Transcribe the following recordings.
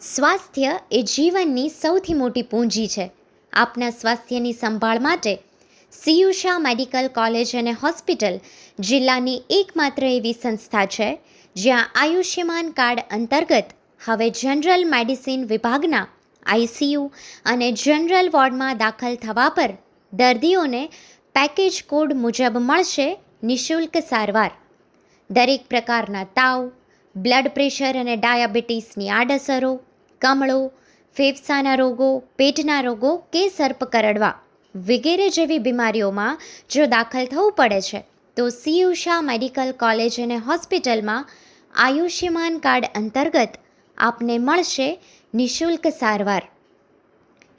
સ્વાસ્થ્ય એ જીવનની સૌથી મોટી પૂંજી છે. આપના સ્વાસ્થ્યની સંભાળ માટે સિયુષા મેડિકલ કોલેજ અને હોસ્પિટલ જિલ્લાની એકમાત્ર એવી સંસ્થા છે, જ્યાં આયુષ્યમાન કાર્ડ અંતર્ગત હવે જનરલ મેડિસિન વિભાગના આઈસીયુ અને જનરલ વોર્ડમાં દાખલ થવા પર દર્દીઓને પેકેજ કોડ મુજબ મળશે નિઃશુલ્ક સારવાર. દરેક પ્રકારના તાવ બ્લડ પ્રેશર અને ડાયાબિટીસની આડઅસરો, કમળો, ફેફસાના રોગો, પેટના રોગો કે સર્પ કરડવા વગેરે જેવી બીમારીઓમાં જો દાખલ થવું પડે છે, તો સિયુષા મેડિકલ કોલેજ અને હોસ્પિટલમાં આયુષ્યમાન કાર્ડ અંતર્ગત આપને મળશે નિઃશુલ્ક સારવાર.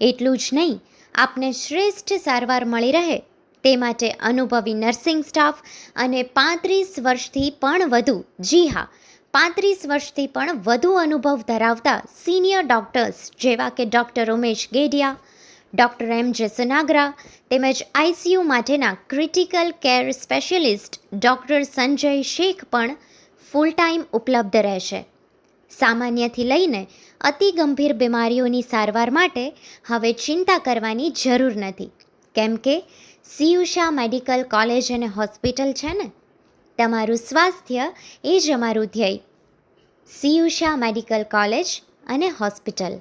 એટલું જ નહીં, આપને શ્રેષ્ઠ સારવાર મળી રહે તે માટે અનુભવી નર્સિંગ સ્ટાફ અને પાંત્રીસ વર્ષથી પણ વધુ જી હા પાંત્રીસ વર્ષથી પણ વધુ અનુભવ ધરાવતા સિનિયર ડૉક્ટર્સ જેવા કે doctor Umesh Gadiya doctor M J Sanagara તેમજ આઈસીયુ માટેના critical care specialist doctor Sanjay Sheikh પણ ફૂલ ટાઈમ ઉપલબ્ધ રહેશે. સામાન્યથી લઈને અતિ ગંભીર બીમારીઓની સારવાર માટે હવે ચિંતા કરવાની જરૂર નથી. કેમ કે સિયુષા મેડિકલ કોલેજ અને હોસ્પિટલ છે ને? તમારું સ્વાસ્થ્ય એ જ અમારું ધ્યેય. સિયુષા મેડિકલ કોલેજ અને હોસ્પિટલ.